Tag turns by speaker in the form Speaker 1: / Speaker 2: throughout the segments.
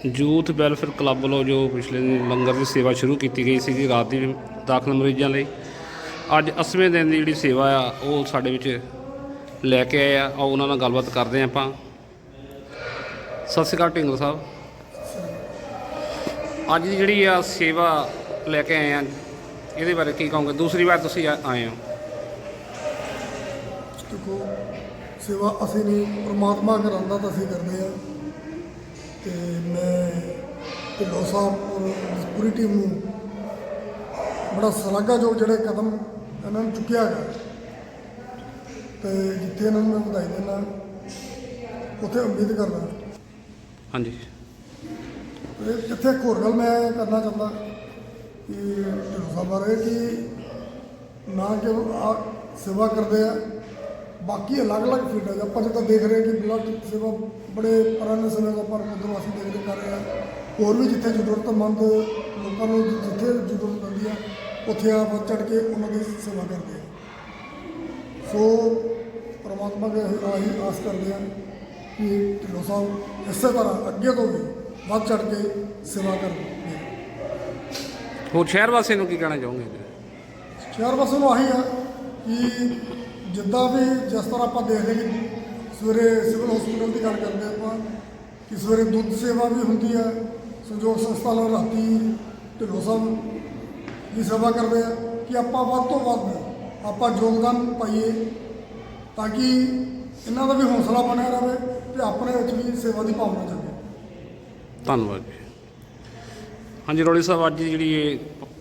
Speaker 1: Youth welfare club ਵੱਲੋਂ ਜੋ ਪਿਛਲੇ ਦਿਨ ਲੰਗਰ ਦੀ ਸੇਵਾ ਸ਼ੁਰੂ ਕੀਤੀ ਗਈ ਸੀ ਰਾਤ ਦੀ ਦਾਖਲ ਮਰੀਜ਼ਾਂ ਲਈ, ਅੱਜ 8ਵੇਂ ਦਿਨ ਦੀ ਜਿਹੜੀ ਸੇਵਾ ਆ, ਉਹ ਸਾਡੇ ਵਿੱਚ ਲੈ ਕੇ ਆਏ ਆ। ਆਓ ਉਹਨਾਂ ਨਾਲ ਗੱਲਬਾਤ ਕਰਦੇ ਹਾਂ ਆਪਾਂ। ਸਤਿ ਸ਼੍ਰੀ ਅਕਾਲ ਢਿੰਗਲ ਸਾਹਿਬ। ਅੱਜ ਦੀ ਜਿਹੜੀ ਆ ਸੇਵਾ ਲੈ ਕੇ ਆਏ ਆ, ਇਹਦੇ ਬਾਰੇ ਕੀ ਕਹੋਗੇ? ਦੂਸਰੀ ਵਾਰ ਤੁਸੀਂ ਆਏ ਹੋ।
Speaker 2: ਦੇਖੋ, ਸੇਵਾ ਅਸੀਂ ਨਹੀਂ, ਪ੍ਰਮਾਤਮਾ ਕਰਾਉਂਦਾ ਤਾਂ ਅਸੀਂ ਕਰਦੇ ਆ ਤੇ ਮੈਂ ਢਿੱਲੋਂ ਸਾਹਿਬ ਔਰ ਇਸ ਪੂਰੀ ਟੀਮ ਨੂੰ ਬੜਾ ਸ਼ਲਾਘਾਯੋਗ ਜਿਹੜੇ ਕਦਮ ਇਹਨਾਂ ਨੇ ਚੁੱਕਿਆ ਹੈ ਤੇ ਜਿੱਥੇ ਇਹਨਾਂ ਨੂੰ ਮੈਂ ਵਧਾਈ ਦਿੰਦਾ ਉੱਥੇ ਉਮੀਦ ਕਰਦਾ।
Speaker 1: ਹਾਂਜੀ।
Speaker 2: ਤੇ ਜਿੱਥੇ ਇੱਕ ਹੋਰ ਗੱਲ ਮੈਂ ਕਰਨਾ ਚਾਹੁੰਦਾ ਕਿ ਢਿੱਲੋਂ ਸਾਹਿਬ ਬਾਰੇ ਕਿ ਨਾ ਕਿ ਆ ਸੇਵਾ ਕਰਦੇ ਆ ਬਾਕੀ ਅਲੱਗ-ਅਲੱਗ ਫੀਲਡਾਂ 'ਚ ਆਪਾਂ ਜਿੱਦਾਂ ਦੇਖ ਰਹੇ ਕਿ ਬਲੱਡ ਸੇਵਾ ਬੜੇ ਪੁਰਾਣੇ ਸਮੇਂ ਤੋਂ ਆਪਾਂ ਉਦੋਂ ਅਸੀਂ ਦੇਖਦੇ ਕਰ ਰਹੇ ਆ ਹੋਰ ਵੀ ਜਿੱਥੇ ਜ਼ਰੂਰਤਮੰਦ ਲੋਕਾਂ ਨੂੰ ਜਿੱਥੇ ਜ਼ਰੂਰਤ ਪੈਂਦੀ ਆ ਉੱਥੇ ਆ ਵੱਧ ਚੜ ਕੇ ਉਹਨਾਂ ਦੀ ਸੇਵਾ ਕਰਦੇ ਆ। ਸੋ ਪਰਮਾਤਮਾ ਦੇ ਆਹੀ ਆਸ ਕਰਦੇ ਆ ਕਿ ਢਿੱਲੋਂ ਸਾਹਿਬ ਇਸੇ ਤਰ੍ਹਾਂ ਅੱਗੇ ਤੋਂ ਵੀ ਵੱਧ ਚੜ ਕੇ ਸੇਵਾ ਕਰਨਗੇ
Speaker 1: ਹੋਰ ਸ਼ਹਿਰ ਵਾਸੀਆਂ ਨੂੰ ਕੀ ਕਹਿਣਾ ਚਾਹੋਗੇ?
Speaker 2: ਸ਼ਹਿਰ ਵਾਸੀਆਂ ਨੂੰ ਆਹੀ ਆ ਕਿ ਜਿੱਦਾਂ ਵੀ ਜਿਸ ਤਰ੍ਹਾਂ ਆਪਾਂ ਦੇਖਦੇ ਕਿ ਸਵੇਰੇ ਸਿਵਲ ਹਸਪੀਟਲ ਦੀ ਗੱਲ ਕਰਦੇ ਆਪਾਂ, ਕਿ ਸਵੇਰੇ ਦੁੱਧ ਸੇਵਾ ਵੀ ਹੁੰਦੀ ਹੈ ਸੰਯੋਗ ਸੰਸਥਾ ਨਾਲ ਰਾਤੀ ਢਿੱਲੋਂ ਸਾਹਿਬ ਦੀ ਸੇਵਾ ਕਰਦੇ ਆ, ਕਿ ਆਪਾਂ ਵੱਧ ਤੋਂ ਵੱਧ ਆਪਾਂ ਯੋਗਦਾਨ ਪਾਈਏ ਤਾਂ ਕਿ ਇਹਨਾਂ ਦਾ ਵੀ ਹੌਸਲਾ ਬਣਿਆ ਰਹੇ ਤੇ ਆਪਣੇ ਵਿੱਚ ਵੀ ਸੇਵਾ ਦੀ ਭਾਵਨਾ ਜਾਗੇ
Speaker 1: ਧੰਨਵਾਦ ਜੀ। ਹਾਂਜੀ ਰੋੜੀ ਸਾਹਿਬ, ਅੱਜ ਜਿਹੜੀ ਇਹ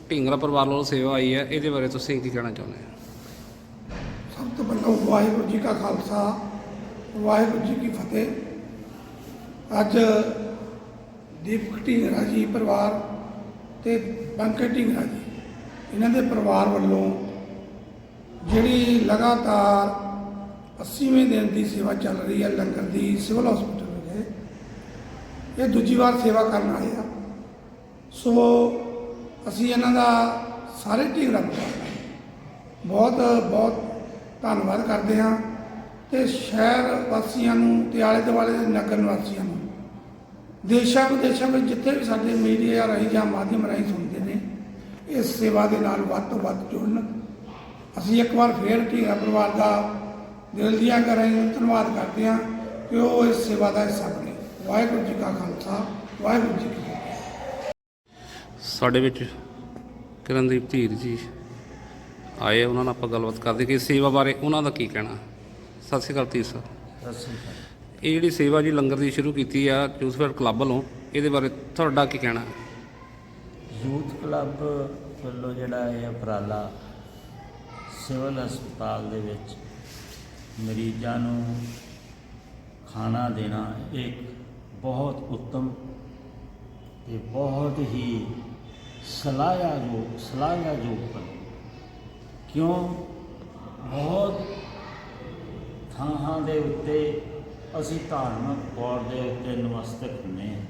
Speaker 1: ਢਿੰਗਰਾ ਪਰਿਵਾਰ ਵੱਲੋਂ ਸੇਵਾ ਆਈ ਹੈ, ਇਹਦੇ ਬਾਰੇ ਤੁਸੀਂ ਕੀ ਕਹਿਣਾ ਚਾਹੁੰਦੇ ਹੋ?
Speaker 3: ਤੋਂ ਪਹਿਲਾਂ ਵਾਹਿਗੁਰੂ ਜੀ ਕਾ ਖਾਲਸਾ, ਵਾਹਿਗੁਰੂ ਜੀ ਕੀ ਫਤਿਹ। ਅੱਜ ਦੀਪਕ ਢੀਂਗਰਾ ਜੀ ਪਰਿਵਾਰ ਤੇ ਬੰਕਟ ਢੀਂਗਰਾ ਜੀ, ਇਹਨਾਂ ਦੇ ਪਰਿਵਾਰ ਵੱਲੋਂ ਜਿਹੜੀ ਲਗਾਤਾਰ 80ਵੇਂ ਦਿਨ ਦੀ ਸੇਵਾ ਚੱਲ ਰਹੀ ਹੈ ਲੰਗਰ ਦੀ ਸਿਵਲ ਹਸਪੀਟਲ ਵਿਖੇ, ਇਹ ਦੂਜੀ ਵਾਰ ਸੇਵਾ ਕਰਨ ਆਏ ਆ। ਸੋ ਅਸੀਂ ਇਹਨਾਂ ਦਾ ਸਾਰੇ ਢਿੰਗਰਾ ਬਹੁਤ ਬਹੁਤ ਧੰਨਵਾਦ ਕਰਦੇ ਹਾਂ ਤੇ ਸ਼ਹਿਰ ਵਾਸੀਆਂ ਨੂੰ ਤੇ ਆਲੇ ਦੁਆਲੇ ਦੇ ਨਗਰ ਨਿਵਾਸੀਆਂ ਨੂੰ। ਦੇਸ਼ਾਂ ਵਿਦੇਸ਼ਾਂ ਵਿੱਚ ਜਿੱਥੇ ਵੀ ਸਾਡੇ ਮੀਡੀਆ ਰਾਹੀਂ ਜਾਂ ਮਾਧਿਅਮ ਰਾਹੀਂ ਸੁਣਦੇ ਨੇ, ਇਸ ਸੇਵਾ ਦੇ ਨਾਲ ਵੱਧ ਤੋਂ ਵੱਧ ਜੁੜਨ। ਅਸੀਂ ਇੱਕ ਵਾਰ ਫੇਰ ਢੀਂਗਰਾ ਪਰਿਵਾਰ ਦਾ ਦਿਲ ਦੀਆਂ ਕਰਾਂਗੇ ਧੰਨਵਾਦ ਕਰਦੇ ਹਾਂ ਕਿ ਉਹ ਇਸ ਸੇਵਾ ਦਾ ਹਿੱਸਾ ਬਣੇ। ਵਾਹਿਗੁਰੂ ਜੀ ਕਾ ਖਾਲਸਾ, ਵਾਹਿਗੁਰੂ ਜੀ ਕੀ ਫਤਿਹ।
Speaker 1: ਸਾਡੇ ਵਿੱਚ ਕਿਰਨਦੀਪ ਧੀਰ ਜੀ ਆਏ ਉਹਨਾਂ ਨਾਲ ਆਪਾਂ ਗੱਲਬਾਤ ਕਰਦੇ ਕਿ ਸੇਵਾ ਬਾਰੇ ਉਹਨਾਂ ਦਾ ਕੀ ਕਹਿਣਾ? ਸਤਿ ਸ਼੍ਰੀ ਅਕਾਲ ਸਾਹਿਬ
Speaker 4: ਸਤਿ ਸ੍ਰੀ ਅਕਾਲ।
Speaker 1: ਇਹ ਜਿਹੜੀ ਸੇਵਾ ਜੀ ਲੰਗਰ ਦੀ ਸ਼ੁਰੂ ਕੀਤੀ ਆ ਯੂਥ ਕਲੱਬ ਵੱਲੋਂ ਇਹਦੇ ਬਾਰੇ ਤੁਹਾਡਾ ਕੀ ਕਹਿਣਾ?
Speaker 4: ਯੂਥ ਕਲੱਬ ਵੱਲੋਂ ਜਿਹੜਾ ਇਹ ਉਪਰਾਲਾ ਸਿਵਲ ਹਸਪਤਾਲ ਦੇ ਵਿੱਚ ਮਰੀਜ਼ਾਂ ਨੂੰ ਖਾਣਾ ਦੇਣਾ ਇੱਕ ਬਹੁਤ ਉੱਤਮ ਤੇ ਬਹੁਤ ਹੀ ਸਲਾਹਾਯੋਗ ਸਲਾਹਾਯੋਗ ਕਿਉਂ? ਬਹੁਤ ਥਾਂ ਦੇ ਉੱਤੇ ਅਸੀਂ ਧਾਰਮਿਕ ਤੌਰ ਦੇ ਉੱਤੇ ਨਮਸਤਕ ਹੁੰਦੇ ਹਾਂ।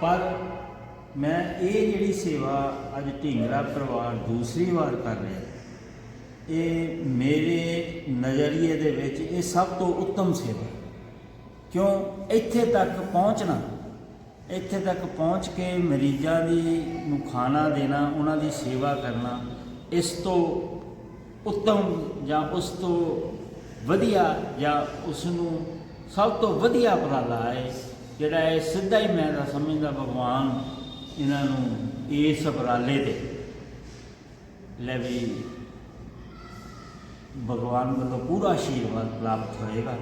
Speaker 4: ਪਰ ਮੈਂ ਇਹ ਜਿਹੜੀ ਸੇਵਾ ਅੱਜ ਢਿੰਗਰਾ ਪਰਿਵਾਰ ਦੂਸਰੀ ਵਾਰ ਕਰ ਰਿਹਾ, ਇਹ ਮੇਰੇ ਨਜ਼ਰੀਏ ਦੇ ਵਿੱਚ ਇਹ ਸਭ ਤੋਂ ਉੱਤਮ ਸੇਵਾ ਕਿਉਂ? ਇੱਥੇ ਤੱਕ ਪਹੁੰਚਣਾ, ਇੱਥੇ ਤੱਕ ਪਹੁੰਚ ਕੇ ਮਰੀਜ਼ਾਂ ਦੀ ਨੂੰ ਖਾਣਾ ਦੇਣਾ, ਉਹਨਾਂ ਦੀ ਸੇਵਾ ਕਰਨਾ, ਇਸ ਤੋਂ ਉੱਤਮ ਜਾਂ ਉਸ ਤੋਂ ਵਧੀਆ ਜਾਂ ਉਸ ਨੂੰ ਸਭ ਤੋਂ ਵਧੀਆ ਉਪਰਾਲਾ ਹੈ, ਜਿਹੜਾ ਇਹ ਸਿੱਧਾ ਹੀ ਮੈਂ ਤਾਂ ਸਮਝਦਾ ਭਗਵਾਨ ਇਹਨਾਂ ਨੂੰ ਇਸ ਉਪਰਾਲੇ ਤੇ। ਲੈ ਵੀ ਭਗਵਾਨ ਵੱਲੋਂ ਪੂਰਾ ਆਸ਼ੀਰਵਾਦ ਪ੍ਰਾਪਤ ਹੋਏਗਾ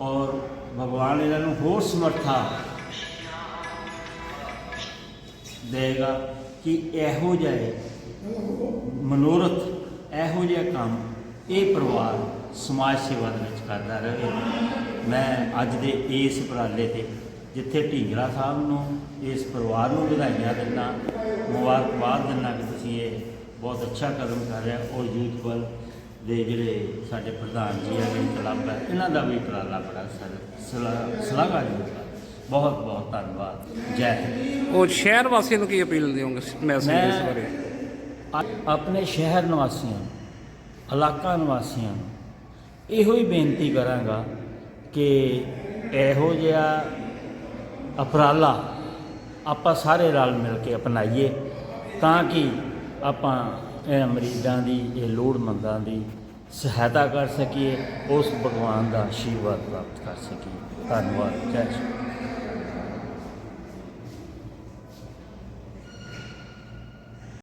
Speaker 4: ਔਰ ਭਗਵਾਨ ਇਹਨਾਂ ਨੂੰ ਹੋਰ ਸਮਰੱਥਾ ਦੇਗਾ ਕਿ ਇਹੋ ਜਿਹੇ ਮਨੋਰਥ ਇਹੋ ਜਿਹਾ ਕੰਮ ਇਹ ਪਰਿਵਾਰ ਸਮਾਜ ਸੇਵਾ ਦੇ ਵਿੱਚ ਕਰਦਾ ਰਹੇ। ਮੈਂ ਅੱਜ ਦੇ ਇਸ ਉਪਰਾਲੇ ਤੇ ਜਿੱਥੇ ਢੀਂਗਰਾ ਸਾਹਿਬ ਨੂੰ ਇਸ ਪਰਿਵਾਰ ਨੂੰ ਵਧਾਈਆਂ ਦਿੰਦਾ ਮੁਬਾਰਕਬਾਦ ਦਿੰਦਾ ਕਿ ਤੁਸੀਂ ਇਹ ਬਹੁਤ ਅੱਛਾ ਕਦਮ ਕਰ ਰਹੇ ਹੋ। ਔਰ ਯੂਥ ਵੱਲ ਦੇ ਜਿਹੜੇ ਸਾਡੇ ਪ੍ਰਧਾਨ ਜੀ ਹੈ ਜਿਹੜੇ ਕਲੱਬ ਹੈ ਇਹਨਾਂ ਦਾ ਵੀ ਉਪਰਾਲਾ ਬੜਾ ਸਲਾਹਕਾਰ ਬਹੁਤ ਬਹੁਤ ਧੰਨਵਾਦ। ਜੈ ਹਿੰਦ।
Speaker 1: ਉਹ ਸ਼ਹਿਰ ਵਾਸੀਆਂ ਨੂੰ ਕੀ ਅਪੀਲ ਦਿਓਗੇ? ਮੈਸੇਜ ਇਸ ਬਾਰੇ।
Speaker 4: ਆਪਣੇ ਸ਼ਹਿਰ ਨਿਵਾਸੀਆਂ ਨੂੰ, ਇਲਾਕਾ ਨਿਵਾਸੀਆਂ ਨੂੰ ਇਹੋ ਹੀ ਬੇਨਤੀ ਕਰਾਂਗਾ ਕਿ ਇਹੋ ਜਿਹਾ ਉਪਰਾਲਾ ਆਪਾਂ ਸਾਰੇ ਰਲ ਮਿਲ ਕੇ ਅਪਣਾਈਏ ਤਾਂ ਕਿ ਆਪਾਂ ਇਹ ਮਰੀਜ਼ਾਂ ਦੀ, ਇਹ ਲੋੜਮੰਦਾਂ ਦੀ ਸਹਾਇਤਾ ਕਰ ਸਕੀਏ, ਉਸ ਭਗਵਾਨ ਦਾ ਆਸ਼ੀਰਵਾਦ ਪ੍ਰਾਪਤ ਕਰ ਸਕੀਏ। ਧੰਨਵਾਦ। ਜੈ ਸ਼੍ਰੀ